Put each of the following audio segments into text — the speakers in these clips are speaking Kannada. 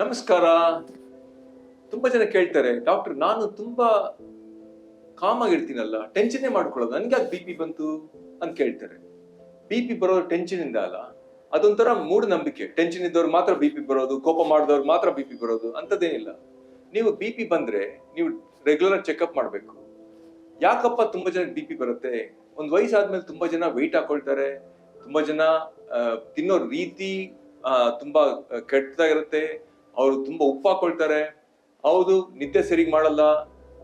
ನಮಸ್ಕಾರ. ತುಂಬ ಜನ ಕೇಳ್ತಾರೆ, ಡಾಕ್ಟರ್, ನಾನು ತುಂಬ ಕಾಮ್ ಆಗಿರ್ತೀನಲ್ಲ ಟೆನ್ಷನ್ನೇ ಮಾಡ್ಕೊಳ್ಳೋದು, ನನಗೆ ಯಾಕೆ ಬಿ ಪಿ ಬಂತು? ಅಂತ ಕೇಳ್ತಾರೆ. ಬಿ ಪಿ ಬರೋದು ಟೆನ್ಷನ್ ಇಂದ ಅಲ್ಲ, ಅದೊಂಥರ ಮೂಢನಂಬಿಕೆ. ಟೆನ್ಷನ್ ಇದ್ದವ್ರು ಮಾತ್ರ ಬಿ ಪಿ ಬರೋದು, ಕೋಪ ಮಾಡಿದವ್ರು ಮಾತ್ರ ಬಿ ಪಿ ಬರೋದು ಅಂತದೇನಿಲ್ಲ ನೀವು ಬಿ ಪಿ ಬಂದ್ರೆ, ನೀವು ರೆಗ್ಯುಲರ್ ಚೆಕಪ್ ಮಾಡಬೇಕು. ಯಾಕಪ್ಪ ತುಂಬ ಜನ ಬಿ ಪಿ ಬರುತ್ತೆ? ಒಂದ್ ವಯಸ್ಸಾದ್ಮೇಲೆ ತುಂಬಾ ಜನ ವೆಯ್ಟ್ ಹಾಕೊಳ್ತಾರೆ, ತುಂಬಾ ಜನ ತಿನ್ನೋ ರೀತಿ ತುಂಬಾ ಕೆಟ್ಟದಾಗಿರುತ್ತೆ ಅವರು ತುಂಬಾ ಉಪ್ಪು ಹಾಕೊಳ್ತಾರೆ. ಹೌದು, ನಿದ್ದೆ ಸರಿಗ್ ಮಾಡಲ್ಲ.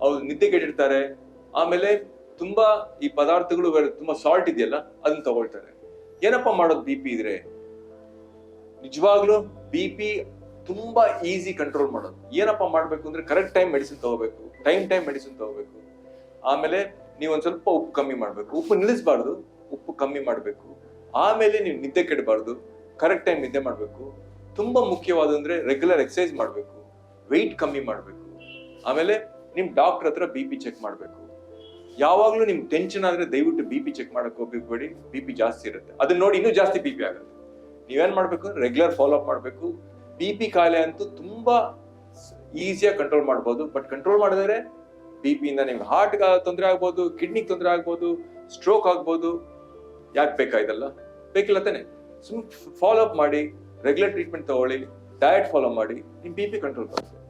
ಅವ್ರು ನಿದ್ದೆ ಕೆಟ್ಟಿರ್ತಾರೆ. ಆಮೇಲೆ ತುಂಬಾ ಈ ಪದಾರ್ಥಗಳು ತುಂಬಾ ಸಾಲ್ಟ್ ಇದೆಯಲ್ಲ, ಅದನ್ನ ತಗೊಳ್ತಾರೆ. ಏನಪ್ಪ ಮಾಡೋದು ಬಿ ಪಿ ಇದ್ರೆ? ನಿಜವಾಗ್ಲೂ ಬಿ ಪಿ ತುಂಬಾ ಈಸಿ ಕಂಟ್ರೋಲ್ ಮಾಡೋದು. ಏನಪ್ಪ ಮಾಡ್ಬೇಕು ಅಂದ್ರೆ ಕರೆಕ್ಟ್ ಟೈಮ್ ಮೆಡಿಸಿನ್ ತಗೋಬೇಕು. ಟೈಮ್ ಟೈಮ್ ಮೆಡಿಸಿನ್ ತಗೋಬೇಕು. ಆಮೇಲೆ ನೀವು ಸ್ವಲ್ಪ ಉಪ್ಪು ಕಮ್ಮಿ ಮಾಡ್ಬೇಕು. ಉಪ್ಪು ನಿಲ್ಲಿಸಬಾರ್ದು, ಉಪ್ಪು ಕಮ್ಮಿ ಮಾಡ್ಬೇಕು. ಆಮೇಲೆ ನೀವು ನಿದ್ದೆ ಕೆಡಬಾರ್ದು. ಕರೆಕ್ಟ್ ಟೈಮ್ ನಿದ್ದೆ ಮಾಡ್ಬೇಕು. ತುಂಬಾ ಮುಖ್ಯವಾದಂದ್ರೆ ರೆಗ್ಯುಲರ್ ಎಕ್ಸಸೈಸ್ ಮಾಡಬೇಕು. ವೆಯ್ಟ್ ಕಮ್ಮಿ ಮಾಡಬೇಕು. ಆಮೇಲೆ ನಿಮ್ಮ ಡಾಕ್ಟರ್ ಹತ್ರ ಬಿ ಪಿ ಚೆಕ್ ಮಾಡಬೇಕು. ಯಾವಾಗಲೂ ನಿಮ್ ಟೆನ್ಷನ್ ಆದ್ರೆ ದಯವಿಟ್ಟು ಬಿ ಪಿ ಚೆಕ್ ಮಾಡಕ್ ಹೋಗಬೇಡಿ. ಬಿ ಪಿ ಜಾಸ್ತಿ ಇರುತ್ತೆ. ಅದನ್ನ ನೋಡಿ ಇನ್ನೂ ಜಾಸ್ತಿ ಬಿ ಪಿ ಆಗುತ್ತೆ. ನೀವೇನು ಮಾಡಬೇಕು? ರೆಗ್ಯುಲರ್ ಫಾಲೋ ಅಪ್ ಮಾಡಬೇಕು. ಬಿ ಪಿ ಕಾಯಿಲೆ ಅಂತೂ ತುಂಬಾ ಈಸಿಯಾಗಿ ಕಂಟ್ರೋಲ್ ಮಾಡ್ಬೋದು. ಬಟ್ ಕಂಟ್ರೋಲ್ ಮಾಡಿದ್ರೆ ಬಿ ಪಿಯಿಂದ ನಿಮ್ಗೆ ಹಾರ್ಟ್ ತೊಂದರೆ ಆಗ್ಬೋದು ಕಿಡ್ನಿಗೆ ತೊಂದರೆ ಆಗ್ಬೋದು ಸ್ಟ್ರೋಕ್ ಆಗ್ಬೋದು. ಯಾಕೆ ಬೇಕಾ ಇದೆಲ್ಲ? ಬೇಕಿಲ್ಲ ತಾನೆ? ಸುಮ್ ಫಾಲೋ ಅಪ್ ಮಾಡಿ. ರೆಗ್ಯುಲರ್ ಟ್ರೀಟ್ಮೆಂಟ್ ತಗೊಳ್ಳಿ ಡಯಟ್ ಫಾಲೋ ಮಾಡಿ ನಿಮ್ಮ ಬಿ ಪಿ ಕಂಟ್ರೋಲ್ ಬರುತ್ತೆ